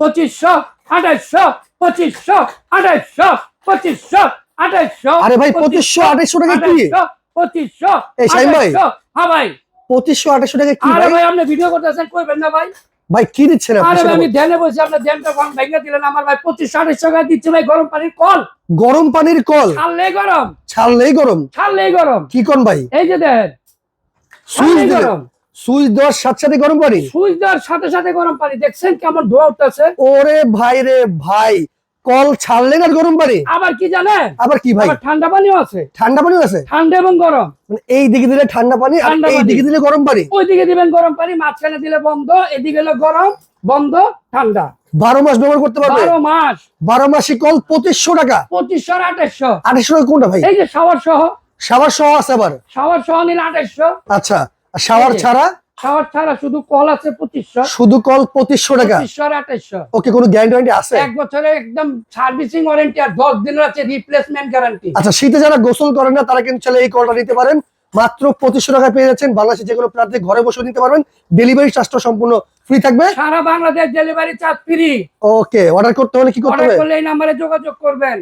পঁচিশশো আঠাইশশো পঁচিশশো আঠাইশশো পঁচিশশো আঠাইশশো আরে ভাই, 2500, 2800 টাকা কি? পঁচিশশো এই শাহিন ভাই। আঠাইশশো হ্যাঁ ভাই। পঁচিশশো আঠাশশো টাকা কি ভাই? আপনি ভিডিও করতেছেন করবেন না ভাই। ভাই কি দিচ্ছেন আপনি আমি। ধ্যানে বসে আপনার ধ্যানটা কম ভেঙে দিলেন আমার ভাই। পঁচিশশো আঠাইশশো টাকা দিচ্ছে ভাই গরম পানির কল। গরম পানির কল? ছাড়লেই গরম। ছাড়লেই গরম। ছাড়লেই গরম। কি কোন ভাই? এই যে দেখেন সুইচ গরম। সুইচ দেওয়ার সাথে সাথে গরম পানি? সুইচ দেওয়ার সাথে সাথে গরম পানি। দেখছেন কেমন ধোয়া উঠতেছে? ওরে ভাই রে ভাই কল ছাড়লেন আর গরম পানি? আবার কি জানেন? আবার কি ভাই? ঠান্ডা পানিও আছে। ঠান্ডা পানিও আছে? ঠান্ডা এবং গরম। মানে এই দিকে দিলে ঠান্ডা পানি আর এই দিকে দিলে গরম পানি? ওইদিকে দিবেন গরম পানি মাঝখানে দিলে বন্ধ এদিকে হলো গরম বন্ধ ঠান্ডা। বারো মাস ব্যবহার করতে পারবে? বারো মাস। বারো মাসি কল পঁচিশশো টাকা। পঁচিশশো আর আঠাশশো। আঠাশশো টাকা কোনটা ভাই? এই যে শাওয়ার সহ। শাওয়ার সহ আছে আবার। শাওয়ার সহ নিলে আঠাশশো। আচ্ছা। শাওয়ার ছাড়া? শাওয়ার ছাড়া শুধু কল আছে পঁচিশশো। শুধু কল পঁচিশশো টাকা? পঁচিশশো আর আঠাশশো ওকে কোনো গ্যারান্টি আছে? এক বছরে একদম সার্ভিসিং ওয়ারেন্টি আর দশ দিনের আছে রিপ্লেসমেন্ট গ্যারান্টি। আচ্ছা শীতে যারা গোসল করেন না তারা কিন্তু চাইলে এই কলটা নিতে পারেন। মাত্র পঁচিশশো টাকা পেয়ে যাচ্ছেন বাংলাদেশে যে কোনো প্রান্তে ঘরে বসে নিতে পারবেন। ডেলিভারি চার্জটা সম্পূর্ণ ফ্রি থাকবে। সারা Bangladesh delivery charge free okay order করতে হলে কি করতে অর্ডার হবে? করলে এই নাম্বারে যোগাযোগ করবেন।